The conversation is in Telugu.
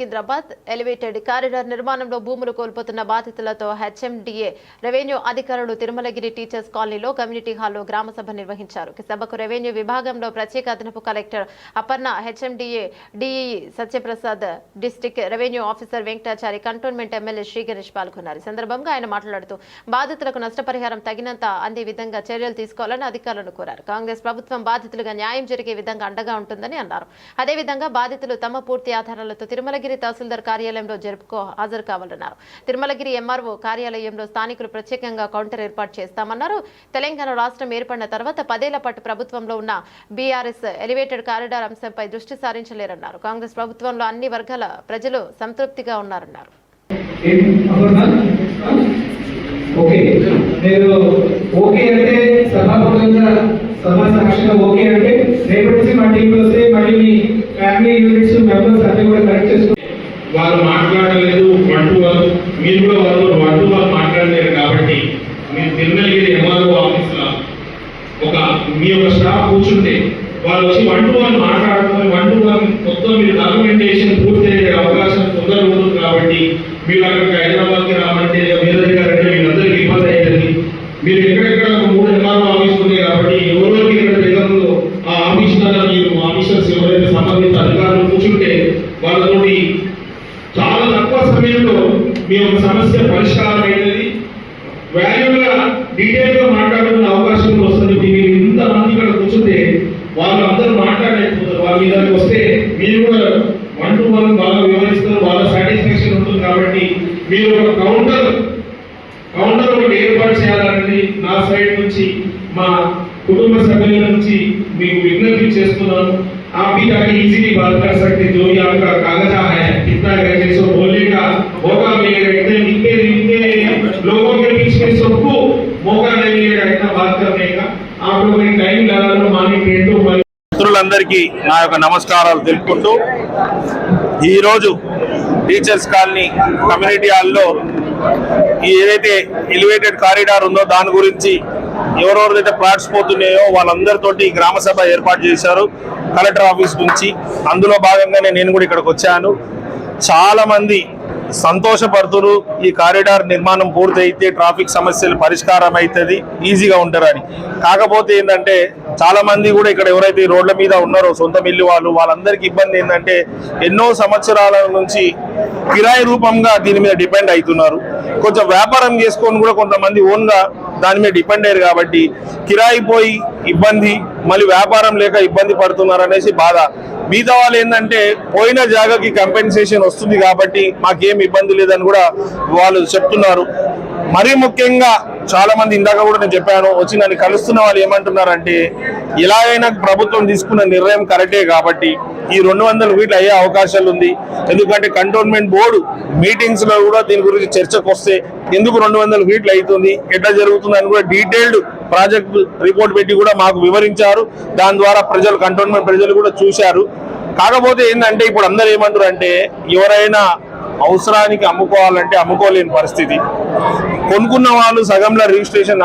సికింద్రాబాద్ ఎలివేటెడ్ కారిడార్ నిర్మాణంలో భూములు కోల్పోతున్న బాధితులతో హెచ్ఎండిఏ రెవెన్యూ అధికారులు తిరుమలగిరి టీచర్స్ కాలనీలో కమ్యూనిటీ హాల్లో గ్రామ సభ నిర్వహించారు. సభకు రెవెన్యూ విభాగంలో ప్రత్యేక అదనపు collector Aparna HMDA DE Satyaprasad district revenue officer Venkatachari cantonment MLA Shri Ganesh పాల్గొన్నారు. ఈ సందర్భంగా ఆయన మాట్లాడుతూ బాధితులకు నష్టపరిహారం తగినంత అందే విధంగా చర్యలు తీసుకోవాలని అధికారులను కోరారు. కాంగ్రెస్ ప్రభుత్వం బాధితులుగా న్యాయం జరిగే విధంగా అండగా ఉంటుందని అన్నారు. అదేవిధంగా బాధితులు తమ పూర్తి ఆధారాలతో తిరుమలగిరి తహసీల్దార్ కార్యాలయంలో జరుపుకో హాజరు కావాలన్నారు. తిరుమలగిరి ఎంఆర్ఓ కార్యాలయంలో స్థానికులు ప్రత్యేకంగా కౌంటర్ ఏర్పాటు చేస్తామన్నారు. తెలంగాణ రాష్ట్రం ఏర్పడిన తర్వాత పదేళ్ళ పాటు ప్రభుత్వంలో ఉన్న బీఆర్ఎస్ ఎలివేటెడ్ కారిడార్ అంశంపై దృష్టి సారించలేరన్నారు. కాంగ్రెస్ ప్రభుత్వంలో అన్ని వర్గాల ప్రజలు సంతృప్తిగా ఉన్నారన్నారు. ఓకే. మీరు ఓకే అంటే సభాపతిగా సభా సాక్షిగా ఓకే అంటే రేపటి నుంచి మా టీంకి వస్తే మళ్ళీ మీ ఫ్యామిలీ యూనిట్స్ మెంబర్స్ అన్ని కూడా కరెక్ట్ చేసుకో వాళ్ళు మాట్లాడలేదు వన్ టు వన్ మీరు కూడా వాళ్ళు వన్ వాళ్ళు మాట్లాడలేరు కాబట్టి మీరు తిరుమలగిరి ఎంఆర్ఓ ఆఫీస్లో ఒక మీ యొక్క స్టాఫ్ కూర్చుంటే వాళ్ళు వచ్చి వన్ టు వన్ మాట్లాడుతున్నారు వన్ టు వన్ మొత్తం మీరు డాక్యుమెంటేషన్ పూర్తి అయ్యే అవకాశం తొందరగా ఉంటుంది కాబట్టి మీరు అక్కడికి హైదరాబాద్కి రామంటే మీద వేరే దగ్గర అంటే వీళ్ళందరికీ ఇబ్బంది అయ్యేది మీరు ఎక్కడ ఒక మూడు ఎంఆర్ఓ ఆఫీస్ ఉన్నాయి కాబట్టి ఎవరెవరికి ఇక్కడ దగ్గరలో ఆ ఆఫీస్ ద్వారా మీరు ఆఫీసర్స్ ఎవరైతే సంబంధిత అధికారులు కూర్చుంటే వాళ్ళతోటి చాలా తక్కువ సమయంలో మీ యొక్క సమస్య పరిష్కారం అయినది వాల్యూగా డీటెయిల్ గా మాట్లాడుకునే అవకాశం కూడా వస్తుంది ఇప్పుడు మీరు ఇంతమంది ఇక్కడ కూర్చుంటే వాళ్ళు అందరూ మాట్లాడలేకపోతారు వాళ్ళ మీద వస్తే మీరు కూడా వన్ టు వన్ బాగా వివరిస్తారు వాళ్ళ సాటిస్ఫాక్షన్ ఉంటుంది కాబట్టి మీరు ఒక కౌంటర్ కౌంటర్ ఒకటి ఏర్పాటు చేయాలనేది నా సైడ్ నుంచి మా కుటుంబ సభ్యుల నుంచి మీకు విజ్ఞప్తి చేస్తున్నాను आप भी ताकि इजीली बात कर सकते जो भी आपका कागजा మిత్రులందరికీ నా యొక్క నమస్కారాలు తెలుపుకుంటూ ఈరోజు టీచర్స్ కాలనీ కమ్యూనిటీ హాల్లో ఏదైతే ఎలివేటెడ్ కారిడార్ ఉందో దాని గురించి ఎవరెవరైతే ప్లాట్స్ పోతున్నాయో వాళ్ళందరితోటి గ్రామ సభ ఏర్పాటు చేశారు. కలెక్టర్ ఆఫీస్ నుంచి అందులో భాగంగానే నేను కూడా ఇక్కడికి వచ్చాను. చాలామంది సంతోషపడుతురు. ఈ కారిడార్ నిర్మాణం పూర్తయితే ట్రాఫిక్ సమస్యలు పరిష్కారం అవుతుంది ఈజీగా ఉంటారని కాకపోతే ఏంటంటే చాలా మంది కూడా ఇక్కడ ఎవరైతే రోడ్ల మీద ఉన్నారో సొంత మిల్లు వాళ్ళు వాళ్ళందరికీ ఇబ్బంది ఏంటంటే ఎన్నో సంవత్సరాల నుంచి కిరాయి రూపంగా దీని మీద డిపెండ్ అవుతున్నారు కొంచెం వ్యాపారం చేసుకొని కూడా కొంతమంది ఓన్గా దాని మీద డిపెండ్ అయ్యారు కాబట్టి కిరాయి పోయి ఇబ్బంది మళ్ళీ వ్యాపారం లేక ఇబ్బంది పడుతున్నారు అనేసి బాధ. మిగతా వాళ్ళు ఏంటంటే పోయిన జాగాకి కంపెన్సేషన్ వస్తుంది కాబట్టి మాకేం ఇబ్బంది లేదని కూడా వాళ్ళు చెప్తున్నారు. మరీ ముఖ్యంగా చాలా మంది ఇందాక కూడా నేను చెప్పాను వచ్చి నన్ను కలుస్తున్న వాళ్ళు ఏమంటున్నారంటే అయినా ప్రభుత్వం తీసుకున్న నిర్ణయం కరెక్టే కాబట్టి ఈ రెండు వందల వీట్లు అయ్యే అవకాశాలు ఉంది. ఎందుకంటే కంటోన్మెంట్ బోర్డు మీటింగ్స్లో కూడా దీని గురించి చర్చకు వస్తే ఎందుకు రెండు వందల వీట్లు అవుతుంది ఎట్లా జరుగుతుంది అని కూడా డీటెయిల్డ్ ప్రాజెక్ట్ రిపోర్ట్ పెట్టి కూడా మాకు వివరించారు. దాని ద్వారా ప్రజలు కంటోన్మెంట్ ప్రజలు కూడా చూశారు. కాకపోతే ఏంటంటే ఇప్పుడు అందరూ ఏమంటారు అంటే ఎవరైనా అవసరానికి అమ్ముకోవాలంటే అమ్ముకోలేని పరిస్థితి. కొనుక్కున్న వాళ్ళు సగంలో రిజిస్ట్రేషన్